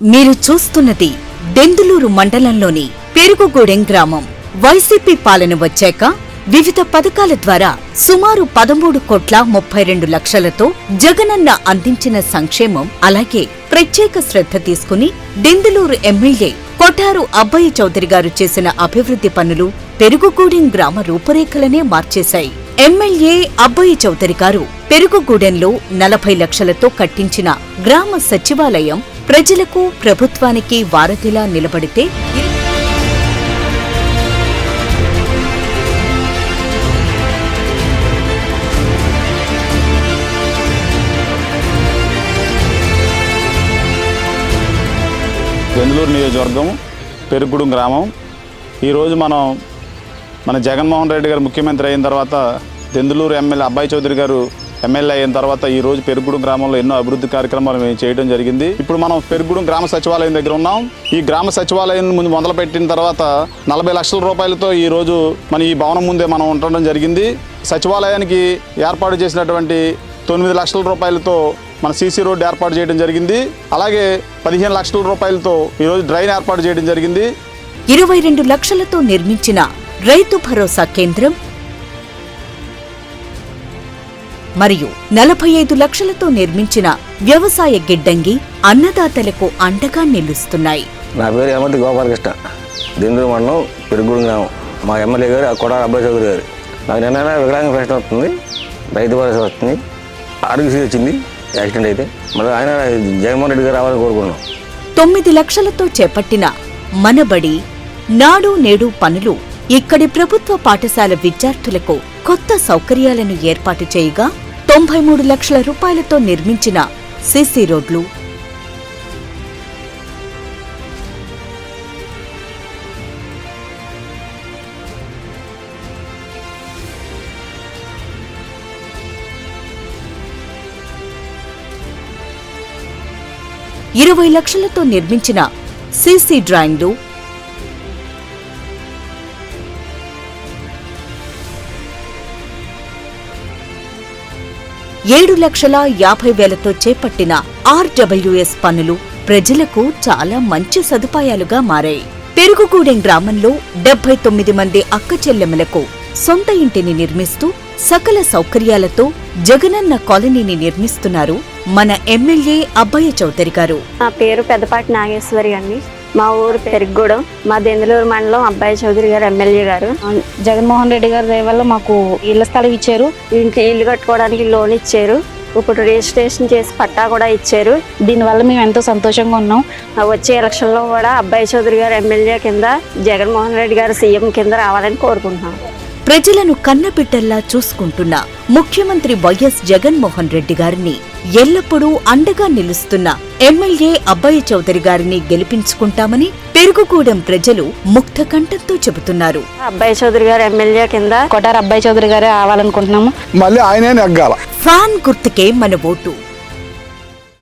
మీరు చూస్తున్నది దెందులూరు మండలంలోని పెరుగుగూడెం గ్రామం. వైసీపీ పాలన వచ్చాక వివిధ పథకాల ద్వారా సుమారు పదమూడు కోట్ల ముప్పై రెండు లక్షలతో జగనన్న అందించిన సంక్షేమం అలాగే ప్రత్యేక శ్రద్ధ తీసుకుని దెందులూరు ఎమ్మెల్యే కొఠారు అబ్బయ్య చౌదరి గారు చేసిన అభివృద్ధి పనులు పెరుగుగూడెం గ్రామ రూపురేఖలనే మార్చేశాయి. ఎమ్మెల్యే అబ్బయ్య చౌదరి గారు పెరుగుగూడెంలో నలభై లక్షలతో కట్టించిన గ్రామ సచివాలయం ప్రజలకు ప్రభుత్వానికి వారధిలా నిలబడితే దెందులూరు నియోజకవర్గం పెరుగుగూడెం గ్రామం. ఈరోజు మనం మన జగన్మోహన్ రెడ్డి గారు ముఖ్యమంత్రి అయిన తర్వాత దెందులూరు ఎమ్మెల్యే అబ్బాయి చౌదరి గారు ఎమ్మెల్యే అయిన తర్వాత ఈ రోజు పెరుగుడు గ్రామంలో ఎన్నో అభివృద్ధి కార్యక్రమాలు మేము చేయడం జరిగింది. ఇప్పుడు మనం పెరుగుడు గ్రామ సచివాలయం దగ్గర ఉన్నాం. ఈ గ్రామ సచివాలయం ముందు మొదలుపెట్టిన తర్వాత నలభై లక్షల రూపాయలతో ఈ రోజు మన ఈ భవనం ముందే మనం ఉండడం జరిగింది. సచివాలయానికి ఏర్పాటు చేసినటువంటి తొమ్మిది లక్షల రూపాయలతో మన సీసీ రోడ్డు ఏర్పాటు చేయడం జరిగింది. అలాగే పదిహేను లక్షల రూపాయలతో ఈరోజు డ్రైన్ ఏర్పాటు చేయడం జరిగింది. ఇరవై రెండు లక్షలతో నిర్మించిన రైతు భరోసా కేంద్రం మరియు నలభై ఐదు లక్షలతో నిర్మించిన వ్యవసాయ గిడ్డంగి అన్నదాతలకు అండగా నిలుస్తున్నాయి. నా పేరు ఎమ్మటి గోపాలకృష్ణ. దిందూరు మండలం పెరుగుగూడెం గ్రామం. మా ఎమ్మెల్యే గారు కొడా అబ్బాయి చౌదరి గారు. నాకు నిన్న వికలాంగ ప్రశ్న వస్తుంది. రైతు భరోసా వస్తుంది. ఆరోగ్యశ్రీ వచ్చింది. యాక్సిడెంట్ అయితే మళ్ళీ ఆయన జగన్మోహన్ రెడ్డి గారు రావాలని కోరుకున్నాం. తొమ్మిది లక్షలతో చేపట్టిన మనబడి నాడు నేడు పనులు ఇక్కడి ప్రభుత్వ పాఠశాల విద్యార్థులకు కొత్త సౌకర్యాలను ఏర్పాటు చేయగా తొంభై మూడు లక్షల రూపాయలతో నిర్మించిన సీసీ రోడ్లు. ఇరవై లక్షలతో నిర్మించిన సీసీ డ్రాయింగ్లు ఏడు లక్షల యాభై వేలతో చేపట్టిన ఆర్డబ్ల్యూఎస్ పనులు ప్రజలకు చాలా మంచి సదుపాయాలుగా మారాయి. పెరుగుగూడెం గ్రామంలో డెబ్బై తొమ్మిది మంది అక్క చెల్లెమ్మలకు సొంత ఇంటిని నిర్మిస్తూ సకల సౌకర్యాలతో జగనన్న కాలనీని నిర్మిస్తున్నారు మన ఎమ్మెల్యే అబ్బయ్య చౌదరి గారు. నా పేరు పెద్దపాటి నాగేశ్వరి అండి. మా ఊరు పెరిగూడెం మా దెందులూరు మండలం అబ్బాయి చౌదరి గారు ఎమ్మెల్యే గారు. జగన్మోహన్ రెడ్డి గారి దయ వల్ల మాకు ఇళ్ళ స్థలం ఇచ్చారు. ఇంటి ఇల్లు కట్టుకోవడానికి లోన్ ఇచ్చారు. ఇప్పుడు రిజిస్ట్రేషన్ చేసి పట్టా కూడా ఇచ్చారు. దీనివల్ల మేము ఎంతో సంతోషంగా ఉన్నాం. వచ్చే ఎలక్షన్లో కూడా అబ్బాయి చౌదరి గారు ఎమ్మెల్యే కింద జగన్మోహన్ రెడ్డి గారు సీఎం కింద రావాలని కోరుకుంటున్నాం. ప్రజలను కన్నబిడ్డల్లా చూసుకుంటున్న ముఖ్యమంత్రి వైఎస్ జగన్మోహన్ రెడ్డి గారిని ఎల్లప్పుడూ అండగా నిలుస్తున్న ఎమ్మెల్యే అబ్బాయి చౌదరి గారిని గెలిపించుకుంటామని పెరుగుగూడెం ప్రజలు ముక్త కంఠంతో చెబుతున్నారు. అబ్బాయి చౌదరి గారు ఎమ్మెల్యే కింద కొట్టారు అబ్బాయి చౌదరి గారే రావాలనుకుంటున్నాము. మళ్ళీ ఆయనే నెగ్గాల. ఫ్యాన్ గుర్తుకే మన ఓటు.